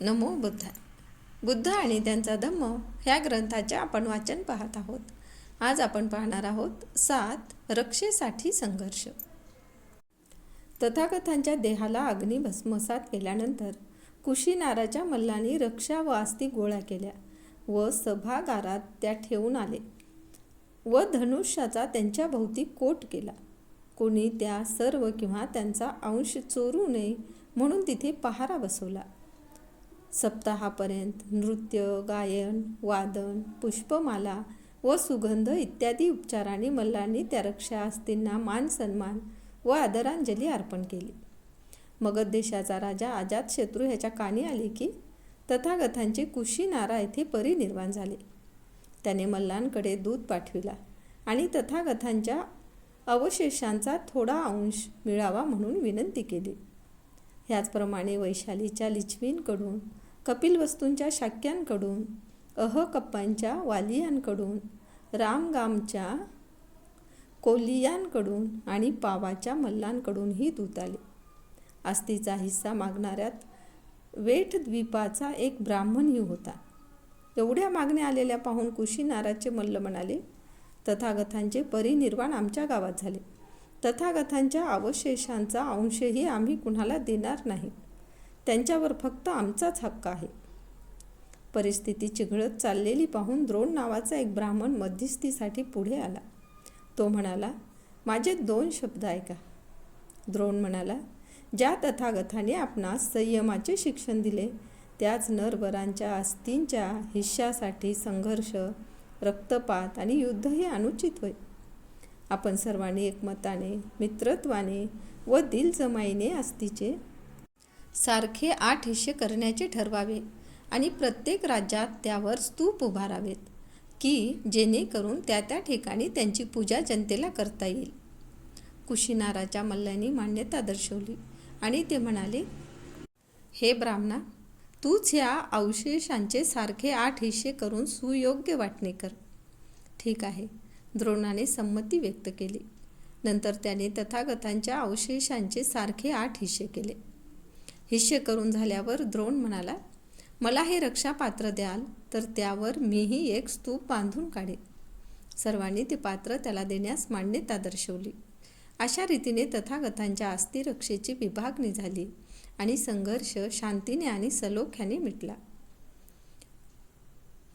नमो बुद्ध. बुद्ध आणि त्यांचा धम्म ह्या ग्रंथाचे आपण वाचन पाहत आहोत. आज आपण पाहणार आहोत सात रक्षेसाठी संघर्ष. तथाकथांच्या देहाला अग्नी भस्मसात केल्यानंतर कुशीनाराच्या मल्लांनी रक्षा व आस्ती गोळा केल्या व सभागारात त्या ठेवून आले व धनुष्याचा त्यांच्या भोवती कोट केला. कोणी त्या सर्व किंवा त्यांचा अंश चोरू नये म्हणून तिथे पहारा बसवला. सप्ताहापर्यंत नृत्य गायन वादन पुष्पमाला व सुगंध इत्यादी उपचारांनी मल्लांनी त्या रक्षा आस्तींना मान सन्मान व आदरांजली अर्पण केली. मगध देशाचा राजा अजातशत्रू ह्याच्या कानी आले की तथागतांचे कुशीनारा येथे परिनिर्वाण झाले. त्याने मल्लांकडे दूध पाठविला आणि तथागतांच्या अवशेषांचा थोडा अंश मिळावा म्हणून विनंती केली. ह्याचप्रमाणे वैशालीच्या लिच्छवींकडून कपिलवस्तूंच्या शाक्यांकडून अहकप्पांच्या वालियांकडून रामगामच्या कोलियांकडून आणि पावाच्या मल्लांकडूनही दूत आले. आस्तीचा हिस्सा मागणाऱ्यात वेठद्वीपाचा एक ब्राह्मणही होता. एवढ्या मागण्या आलेल्या पाहून कुशीनाराचे मल्ल म्हणाले तथागतांचे परिनिर्वाण आमच्या गावात झाले. तथागतांच्या अवशेषांचा अंशही आम्ही कुणाला देणार नाही. त्यांच्यावर फक्त आमचाच हक्क आहे. परिस्थिती चिघळत चाललेली पाहून द्रोण नावाचा एक ब्राह्मण मध्यस्थीसाठी पुढे आला. तो म्हणाला माझे दोन शब्द ऐका. द्रोण म्हणाला ज्या तथागथाने आपणास संयमाचे शिक्षण दिले त्याच नरवरांच्या अस्थींच्या हिश्श्यासाठी संघर्ष रक्तपात आणि युद्ध हे अनुचित होय. आपण सर्वांनी एकमताने मित्रत्वाने व दिलजमाईने अस्तीचे सारखे आठ हिस्से करण्याचे ठरवावे आणि प्रत्येक राज्यात त्यावर स्तूप उभारावेत की जेणेकरून त्या त्या ठिकाणी त्यांची पूजा जनतेला करता येईल. कुशीनाराच्या मल्ल्यांनी मान्यता दर्शवली आणि ते म्हणाले हे ब्राह्मणा तूच ह्या अवशेषांचे सारखे आठ हिस्से करून सुयोग्य वाटणे कर. ठीक आहे द्रोणाने संमती व्यक्त केली. नंतर त्याने तथागतांच्या अवशेषांचे सारखे आठ हिस्से केले. हिश्य करून झाल्यावर द्रोण म्हणाला मला हे रक्षापात्र द्याल तर त्यावर मीही एक स्तूप बांधून काढेन. सर्वांनी ते पात्र त्याला देण्यास मान्यता दर्शवली. अशा रीतीने तथागतांच्या अस्थिरक्षेची विभागणी झाली आणि संघर्ष शांतीने आणि सलोख्याने मिटला.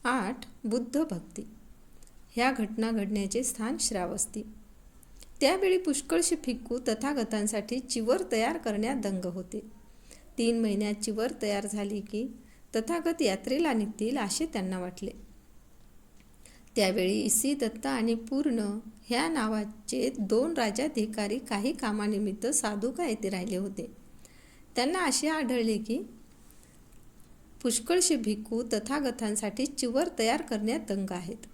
आठ. बुद्ध भक्ती. ह्या घटना घडण्याचे स्थान श्रावस्ती. त्यावेळी पुष्कळशी फिक्कू तथागतांसाठी चिवर तयार करण्यात दंग होते. तीन महिन्यात चिवर तयार झाली की तथागत यात्रेला निघतील असे त्यांना वाटले. त्यावेळी इसी दत्त आणि पूर्ण ह्या नावाचे दोन राजाधिकारी काही कामानिमित्त साधुका येथे राहिले होते. त्यांना असे आढळले की पुष्कळशी भिक्खू तथागतांसाठी चिवर तयार करण्यात दंग आहेत.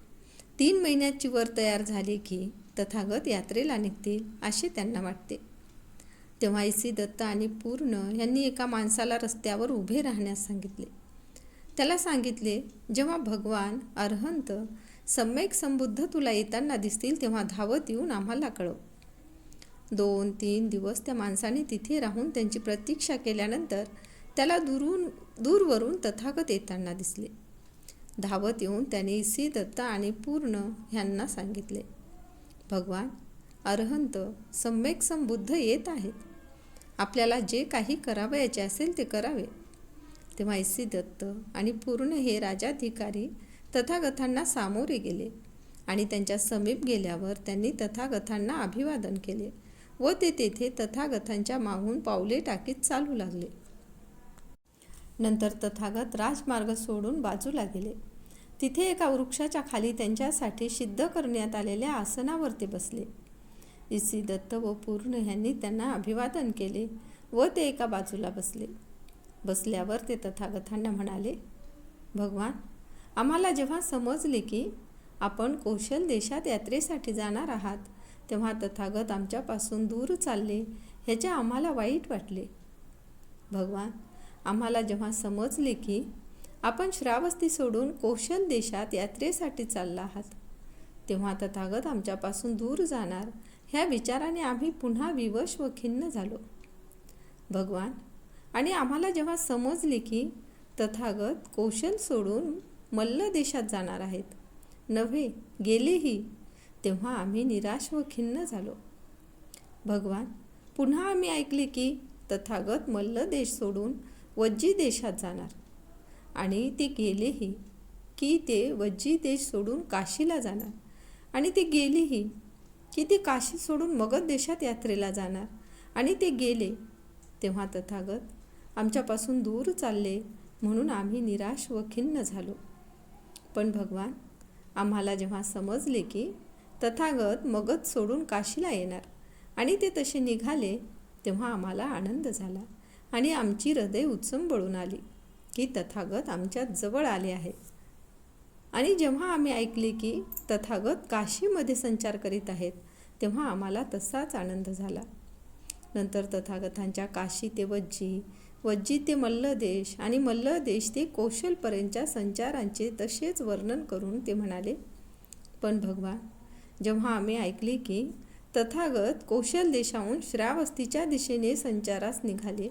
तीन महिन्यात चिवर तयार झाली की तथागत यात्रेला निघतील असे त्यांना वाटते. तेव्हा इसी दत्त आणि पूर्ण यांनी एका माणसाला रस्त्यावर उभे राहण्यास सांगितले. त्याला सांगितले जेव्हा भगवान अर्हंत सम्यक संबुद्ध तुला येताना दिसतील तेव्हा धावत येऊन आम्हाला कळव. दोन तीन दिवस त्या माणसाने तिथे राहून त्यांची प्रतीक्षा केल्यानंतर त्याला दुरून दूरवरून तथागत येताना दिसले. धावत येऊन त्याने इसी दत्त आणि पूर्ण ह्यांना सांगितले भगवान अर्हंत सम्यक संबुद्ध येत आहेत. आपल्याला जे काही करावयाचे असेल ते करावे. तेव्हा इसी दत्त आणि पूर्ण हे राजाधिकारी तथागतांना सामोरे गेले आणि त्यांच्या समीप गेल्यावर त्यांनी तथागतांना अभिवादन केले व ते तेथे तथागतांच्या मागून पावले टाकीत चालू लागले. नंतर तथागत राजमार्ग सोडून बाजूला गेले. तिथे एका वृक्षाच्या खाली त्यांच्यासाठी सिद्ध करण्यात आलेल्या आसनावर ते बसले. इसी दत्त व पूर्ण ह्यांनी त्यांना अभिवादन केले व ते एका बाजूला बसले. बसल्यावर ते तथागतांना म्हणाले भगवान आम्हाला जेव्हा समजले की आपण कौशल देशात यात्रेसाठी जाणार आहात तेव्हा तथागत आमच्यापासून दूर चालले ह्याचे आम्हाला वाईट वाटले. भगवान आम्हाला जेव्हा समजले की आपण श्रावस्ती सोडून कौशल देशात यात्रेसाठी चालला आहात तेव्हा तथागत आमच्यापासून दूर जाणार ह्या विचाराने आम्ही पुन्हा विवश व खिन्न झालो. भगवान आणि आम्हाला जेव्हा समजले की तथागत कौशल सोडून मल्ल देशात जाणार आहेत नव्हे गेलेही तेव्हा आम्ही निराश व खिन्न झालो. भगवान पुन्हा आम्ही ऐकले की तथागत मल्ल देश सोडून वज्जी देशात जाणार आणि ते गेलेही की ते वज्जी देश सोडून काशीला जाणार आणि ते गेलेही की ते काशी सोडून मगध देशात यात्रेला जाणार. आणि ते गेले. तेव्हा तथागत आमच्यापासून दूर चालले म्हणून आम्ही निराश व खिन्न झालो. पण भगवान आम्हाला जेव्हा समजले की तथागत मगध सोडून काशीला येणार आणि ते तसे निघाले तेव्हा आम्हाला आनंद झाला आणि आमची हृदय उचंबळून आली की तथागत आमच्या जवळ आले आहे. आणि जेव्हा आम्ही ऐकले की तथागत काशीमध्ये संचार करीत आहेत तेव्हा आम्हाला तसाच आनंद झाला. नंतर तथागतांच्या काशी ते वज्जी वज्जी ते मल्लदेश आणि मल्लदेश ते कौशलपर्यंतच्या संचारांचे तसेच वर्णन करून ते म्हणाले पण भगवान जेव्हा आम्ही ऐकले की तथागत कौशल देशाहून श्रावस्तीच्या दिशेने संचारास निघाले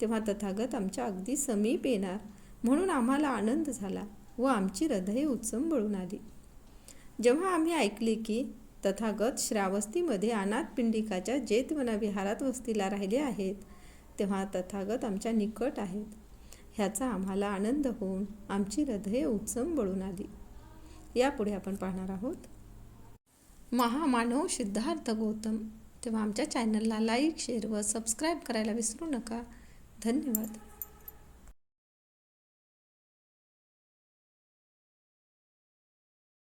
तेव्हा तथागत आमच्या अगदी समीप येणार म्हणून आम्हाला आनंद झाला व आमची हृदय उत्संबळून आली. जेव्हा आम्ही ऐकले की तथागत श्रावस्तीमध्ये अनाथ पिंडिकाच्या जेतवना विहारात वस्तीला राहिले आहेत तेव्हा तथागत आमच्या निकट आहेत. ह्याचा आम्हाला आनंद होऊन आमची हृदय उत्संबळून आली. यापुढे आपण पाहणार आहोत. महामानव सिद्धार्थ गौतम तेव्हा आमच्या चॅनलला लाईक शेअर व सबस्क्राईब करायला विसरू नका. धन्यवाद.